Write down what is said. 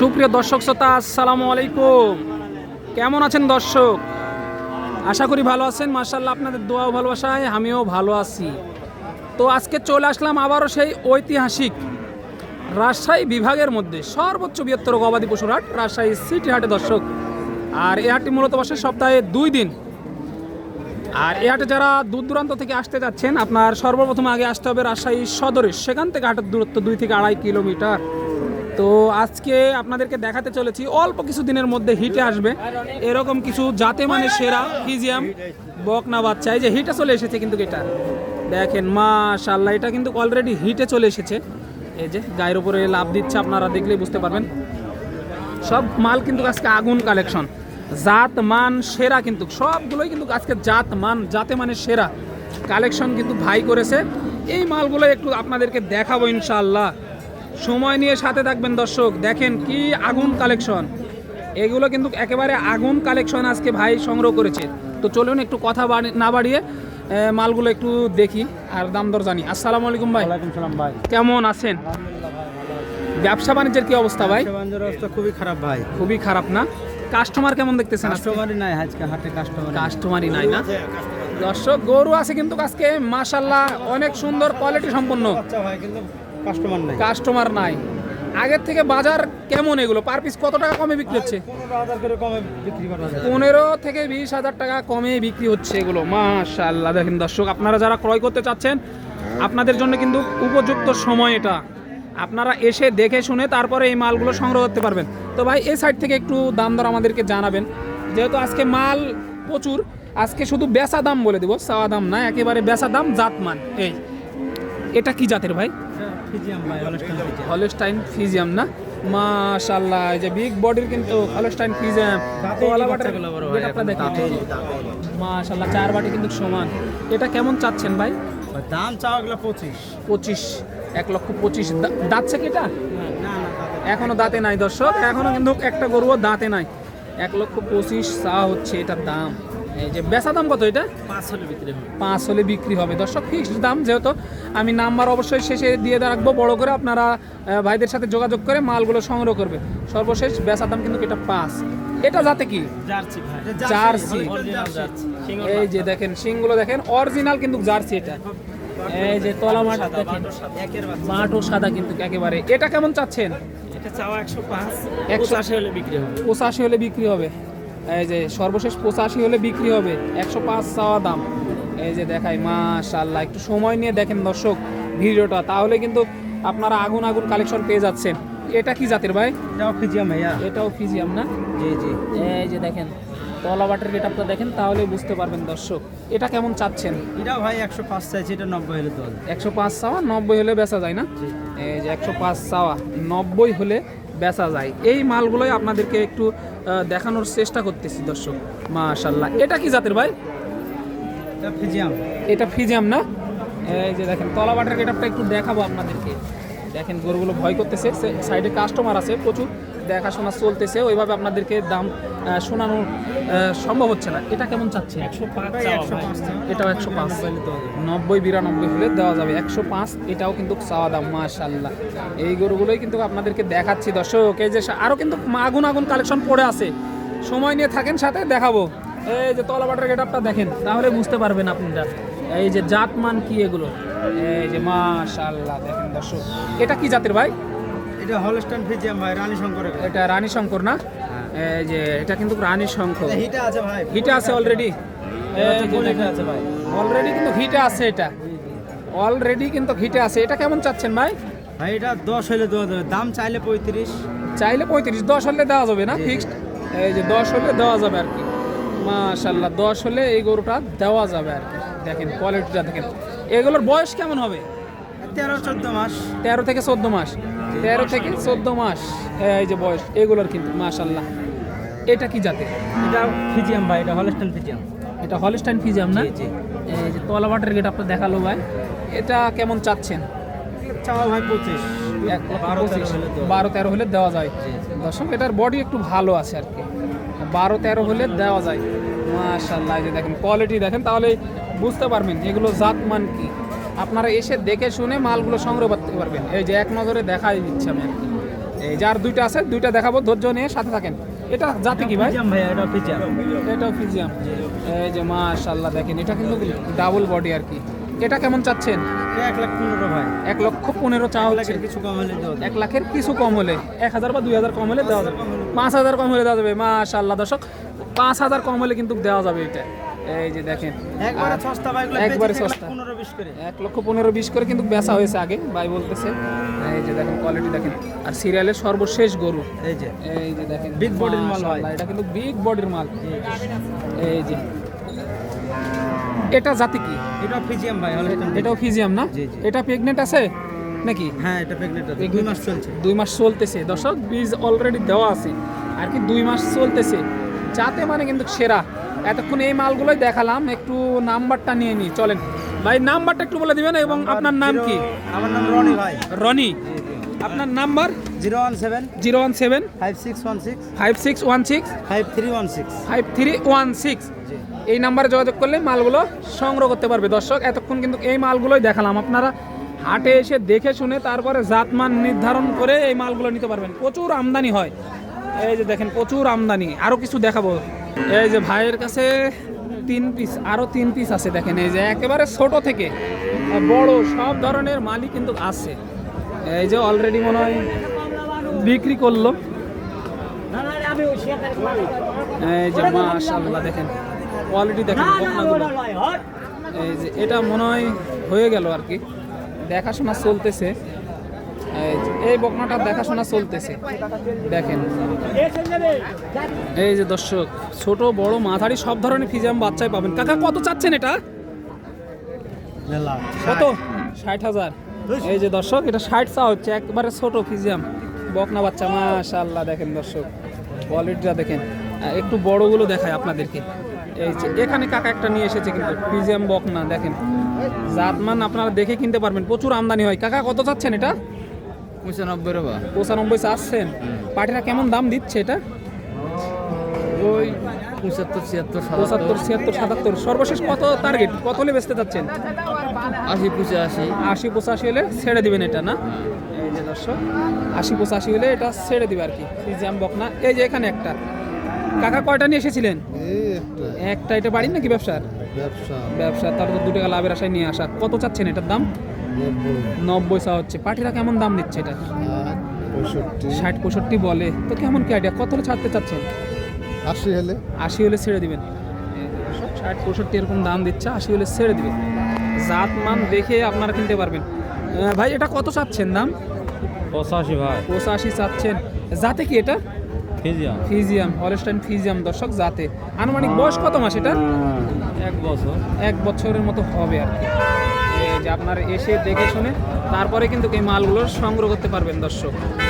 সুপ্রিয় দর্শক শ্রোতা, আসসালামু আলাইকুম। কেমন আছেন দর্শক? আশা করি ভালো আছেন। মার্শাল্লাহ আপনাদের দোয়া ভালোবাসায় আমিও ভালো আছি। তো আজকে চলে আসলাম আবারও সেই ঐতিহাসিক রাজশাহী বিভাগের মধ্যে, সর্বোচ্চ বৃহত্তর গবাদি পশুর হাট, রাজশাহী সিটি হাটে দর্শক। আর এই হাটটি মূলত বসে সপ্তাহে দুই দিন। আর এই হাটে যারা দূর দূরান্ত থেকে আসতে যাচ্ছেন, আপনার সর্বপ্রথম আগে আসতে হবে রাজশাহী সদরে সেখান থেকে হাটের দূরত্ব দুই থেকে আড়াই কিলোমিটার। তো আজকে আপনাদেরকে দেখাতে চলেছি, অল্প কিছু দিনের মধ্যে হিটে আসবে। এরকম কিছু জাতে মানে সেরা ফিজিয়াম বকনা বাচ্চা। এই যে হিটে চলে এসেছে কিন্তু এটা। দেখেন মাশাল্লাহ এটা কিন্তু অলরেডি হিটে চলে এসেছে। এই যে গায়ের উপরে লাভ দিচ্ছে আপনারা দেখলেই বুঝতে পারবেন। সব মাল কিন্তু আজকে আগুন কালেকশন। জাত মান সেরা কিন্তু, সবগুলোই কিন্তু আজকে জাত মান, জাতে মানে সেরা কালেকশন কিন্তু ভাই করেছে। এই মালগুলো একটু আপনাদেরকে দেখাবো ইনশাআল্লাহ। সময় নিয়ে সাথে থাকবেন দর্শক। দেখেন কি আগুন কালেকশন এগুলো কিন্তু একেবারে আগুন কালেকশন আজকে ভাই সংগ্রহ করেছে। তো চলুন একটু কথা না বাড়িয়ে মালগুলো একটু দেখি আর দাম দর জানি। আসসালামু আলাইকুম ভাই। সালাম ভাই। কেমন আছেন? ব্যবসা বাণিজ্যের কি অবস্থা ভাই? অবস্থা খুবই খারাপ ভাই। খুবই খারাপ না? কাস্টমার কেমন দেখতেছেন কাস্টমারই নাই আজকে হাটে কাস্টমার কাস্টমারই নাই না? দর্শক গরু আছে কিন্তু আজকে মাশাল্লাহ অনেক সুন্দর কোয়ালিটি সম্পন্ন। আচ্ছা ভাই কিন্তু কাস্টমার নাই। কাস্টমার নাই। আগের থেকে বাজার কেমন এগুলো? পার পিস কত টাকা কমে বিক্রি হচ্ছে? পনেরো থেকে বিশ হাজার টাকা কমে বিক্রি হচ্ছে এগুলো। মাশাল্লাহ দেখেন দর্শক আপনারা যারা ক্রয় করতে চাচ্ছেন আপনাদের জন্য কিন্তু উপযুক্ত সময় এটা। আপনারা এসে দেখে শুনে তারপরে এই মালগুলো সংগ্রহ করতে পারবেন। তো ভাই এই সাইড থেকে একটু দাম দর আমাদেরকে জানাবেন। যেহেতু আজকে মাল প্রচুর আজকে শুধু বেচা দাম বলে দেবো চাওয়া দাম না একেবারে বেচা দাম জাত মান এই এটা কি জাতের ভাই? হলস্টাইন ফিজিয়াম না? মাশাল্লাহ এই যে বিগ বডির কিন্তু হলস্টাইন ফিজিয়াম। মাশাল্লাহ চার বাটি কিন্তু সমান। এটা কেমন চাচ্ছেন ভাই? দাম চাওয়া গেলো পঁচিশ। পঁচিশ এক লক্ষ পঁচিশ। দাঁতছে কি এটা? এখনও দাঁতে নাই দর্শক এখনও কিন্তু একটা গরুও দাঁতে নাই। এক লক্ষ পঁচিশ চা হচ্ছে এটার দাম। এই যে বেচা দাম কত এটা? পাঁচ হলে বিক্রি হবে। পাঁচ হলে বিক্রি হবে। দর্শক ফিক্সড দাম যেহেতু আমি নাম্বার অবশ্যই শেষে দিয়ে রাখব। বড় করে আপনারা ভাইদের সাথে যোগাযোগ করে মালগুলো সংগ্রহ করবে। সর্বশেষ বেচা দাম কিন্তু এটা পাঁচ। এটা যাতে কি? Jersey jersey. এই যে দেখেন শিংগুলো দেখেন অরিজিনাল কিন্তু জার্সি এটা। এই যে তলা মাঠ দেখেন বাচ্চা মাঠও সাদা কিন্তু একেবারে। এটা কেমন চাচ্ছেন? এটা চাওয়া একশো পাঁচ পঁচাশি হলে বিক্রি হবে। পঁচাশি হলে বিক্রি হবে। এই যে সর্বশেষ পঁচাশি হলে বিক্রি হবে। একশো পাঁচ চাওয়া দাম। এই যে দেখাই মাশাল্লাহ একটু সময় নিয়ে দেখেন দর্শক ভিডিওটা। তাহলে কিন্তু আপনারা আগুন আগুন কালেকশন পেয়ে যাচ্ছেন। এটা কি জাতের ভাই? এটাও ফিজিয়াম ভাইয়া। এটাও ফিজিয়াম না? জি জি। এই যে দেখেন তলা বাটের গেটআপটা দেখেন তাহলে বুঝতে পারবেন দর্শক। এটা কেমন চাচ্ছেন? এটাও ভাই একশো পাঁচ চাইছি এটা নব্বই হলে দল একশো পাঁচ চাওয়া নব্বই হলে বেচা যায় না? এই যে একশো পাঁচ চাওয়া নব্বই হলে বেচা যায়। এই মালগুলোই আপনাদেরকে একটু দেখানোর চেষ্টা করতেছি দর্শক। মাশাল্লাহ এটা কি জাতের ভাই? এটা ফিজিয়াম। এটা ফিজিয়াম না? এই যে দেখেন তলা বাটার গেটআপটা একটু দেখাবো আপনাদেরকে। দেখেন গরুগুলো ভয় করতেছে সাইডে কাস্টমার আছে প্রচুর দেখাশোনা চলতেছে ওইভাবে আপনাদেরকে দাম আহ, শোনানো আহ, সম্ভব হচ্ছে না। এটা কেমন চাচ্ছে একশো পাঁচ একশো পাঁচ এটাও একশো পাঁচ। নব্বই বিরানব্বই হলে দেওয়া যাবে। একশো পাঁচ এটাও কিন্তু চাওয়া দাম মাশাল্লাহ এই গরুগুলোই কিন্তু আপনাদেরকে দেখাচ্ছি। দর্শক এই যে আরও কিন্তু আগুন আগুন কালেকশন পড়ে আছে। সময় নিয়ে থাকেন সাথে দেখাবো। এই যে তলাবাটার গেটআপটা দেখেন তাহলে বুঝতে পারবেন আপনারা। এই যে জাতমান কি এগুলো? এই যে মাশাল্লাহ দেখেন দর্শক। এটা কি জাতের ভাই? এটা হলস্টাইন ফিজিয়াম ভাই রানী শঙ্করের এটা রানী শঙ্কর না? এই যে এটা কিন্তু রানী শঙ্কর। হিটে আছে ভাই। হিটে আছে অলরেডি আছে ভাই। অলরেডি কিন্তু হিটে আছে এটা। অলরেডি কিন্তু হিটে আছে। এটা কেমন চাচ্ছেন ভাই? ভাই এটা দশ হলে দেওয়া যাবে। দাম চাইলে পঁয়ত্রিশ। চাইলে পঁয়ত্রিশ দশ হলে দেওয়া যাবে না? ফিক্সড এই যে দশ হলে দেওয়া যাবে আর কি। মাশাল্লাহ দশ হলে এই গরুটা দেওয়া যাবে আর কি। দেখেন কোয়ালিটিটা দেখেন। এগুলোর বয়স কেমন হবে? তেরো চোদ্দ মাস। তেরো থেকে চোদ্দ মাস। তেরো থেকে চোদ্দ মাস এই যে বয়স এগুলোর কিন্তু মাশাল্লাহ এটা কি জাতে এটা ফিজিয়াম ভাই এটা হলস্টাইন ফিজিয়াম। এটা হলস্টাইন ফিজিয়াম না। এই যে তলাবাটের গেট আপনার দেখাল ভাই। এটা কেমন চাচ্ছেন? চাওয়া ভাই পঁচিশ। বারো তেরো হলে দেওয়া। যায়। দর্শক এটার বডি একটু ভালো আছে আর কি। বারো তেরো হলে দেওয়া যায়। মাশাল্লাহ এই যে দেখেন কোয়ালিটি দেখেন তাহলে বুঝতে পারবেন এগুলো জাত মান কি। আপনারা এসে দেখে শুনে মালগুলো সংগ্রহ করতে পারবেন। এই যে এক নজরে দেখাই দিচ্ছি আমি। এই যার দুইটা আছে দুইটা দেখাবো ধৈর্য নিয়ে সাথে থাকেন। এটা জাতি কি ভাই? এটা ফিজিয়াম। এটাও ফিজিয়াম। এই যে মাশাল্লাহ দেখেন এটা কিন্তু ডাবল বডি আর কি। এটা কেমন চাচ্ছেন? এক লাখ পনেরো ভাই। এক লক্ষ পনেরো চা হচ্ছে। কিছু কম হলে এক লাখের কিছু কম হলে এক হাজার বা দুই হাজার কম হলে দেওয়া যাবে। পাঁচ হাজার কম হলে দেওয়া যাবে মাশাল্লাহ দর্শক। পাঁচ হাজার কম হলে কিন্তু দেওয়া যাবে এটা। এই যে দেখেন একবারে সস্তা এক লক্ষ পনেরো বিশ করে কিন্তু বেচা হয়েছে আগে ভাই বলতেছে। এই যে দেখেন কোয়ালিটি দেখেন। আর সিরিয়ালের সর্বশেষ গরু। এই যে। এই যে দেখেন Big body র মাল এটা কিন্তু বিগ বডির মাল। এই যে। এটা জাতি কি? এটা ফিজিয়াম ভাই এটাও ফিজিয়াম না। এটা প্রেগনেন্ট আছে নাকি? হ্যাঁ এটা প্রেগনেন্ট আছে। দুই মাস চলছে। দুই মাস চলতেছে। দর্শক বীজ অলরেডি দেওয়া আছে। আর কি দুই মাস চলতেছে। যাতে মানে কিন্তু সেরা। এতক্ষণ এই মালগুলোই দেখালাম একটু নাম্বারটা নিয়ে নিই চলেন। ভাই নাম্বারটা একটু বলে দিবেন এবং আপনার নাম কি? আমার নাম রনি ভাই। রনি। আপনার number? Zero one seven. Zero one seven. Five six one six. Five six one six. Five three one six. Five three one six. এই নাম্বারে যোগাযোগ করলে মালগুলো সংগ্রহ করতে পারবে। দর্শক এতক্ষণ কিন্তু এই মালগুলোই দেখালাম। আপনারা হাটে এসে দেখে শুনে তারপরে জাতমান নির্ধারণ করে এই মালগুলো নিতে পারবেন। প্রচুর আমদানি হয়। এই যে দেখেন প্রচুর আমদানি। আরও কিছু দেখাবো। এই যে ভাইয়ের কাছে তিন পিস আরও তিন পিস আছে দেখেন, এই যে একেবারে ছোট থেকে। বড় সব ধরনের মালই কিন্তু আছে। এই যে অলরেডি মনে হয় বিক্রি করল। এই যে মাশাআল্লাহ, দেখেন কোয়ালিটি দেখেন, বকনাগুলো। এই যে এটা মনে হয় হয়ে গেল আর কি। দেখাশোনা চলতেছে। এই এই বকনাটা দেখাশোনা চলতেছে। দেখেন। এই যে দর্শক, ছোট, বড়, মাঝারি, সব ধরনের ফিজিয়াম বাচ্চাই পাবেন। কাকা, কত চাচ্ছেন এটা? কত? ষাট হাজার। এই যে দর্শক, এটা ষাট চা হচ্ছে, একবারে ছোট ফিজিয়াম। বকনা বাচ্চা মাশাল্লাহ দেখেন দর্শক। কোয়ালিটিটা দেখেন। একটু বড়গুলো দেখায় আপনাদেরকে। এই যে, এখানে কাকা একটা নিয়ে এসেছে কিন্তু, ফিজিয়াম বকনা, দেখেন। জাতমান আপনারা দেখে কিনতে পারবেন, প্রচুর আমদানি হয়। কাকা, কত চাচ্ছেন এটা? পঁচানব্বই রবা পঁচানব্বই চাচ্ছেন? পাটিরা কেমন দাম দিচ্ছে এটা? ওই পঁচাত্তর ছিয়াত্তর পঁচাত্তর ছিয়াত্তর সাতাত্তর। সর্বশেষ কত টার্গেট কত হলে বেচতে চাচ্ছেন? আশি পঁচাশি। আশি পঁচাশি হলে ছেড়ে দিবেন এটা না? এই যে দর্শক আশি পঁচাশি হলে এটা ছেড়ে দিবে আর কি। ফিজিয়াম বকনা এই যে এখানে একটা। কাকা কয়টা নিয়ে এসেছিলেন? একটা। একটা এটা বাড়ির নাকি ব্যবসার? ব্যবসা। ব্যবসা তার তো দু টাকা লাভের আশায় নিয়ে আসা। কত চাচ্ছেন এটার দাম? নব্বই। চা হচ্ছে। পাটিরা কেমন দাম দিচ্ছে এটা? ষাট পঁয়ষট্টি। বলে। তো কেমন কি আইডিয়া কত হলে ছাড়তে চাচ্ছেন? আশি হলে। আশি হলে ছেড়ে দিবেন। ষাট পঁয়ষট্টি এরকম দাম দিচ্ছে আশি হলে ছেড়ে দিবেন। জাত মান দেখে আপনারা কিনতে পারবেন। ভাই এটা কত চাচ্ছেন দাম? পঁচাশি ভাই। পঁচাশি চাচ্ছেন। যাতে কি এটা? ফিজিয়াম। ফিজিয়াম হলস্টাইন ফিজিয়াম দর্শক জাতে। আনুমানিক বয়স কত মাস এটা? এক বছর। এক বছরের মতো হবে আর কি। যে আপনার এসে দেখে শুনে তারপরে কিন্তু এই মালগুলো সংগ্রহ করতে পারবেন দর্শক।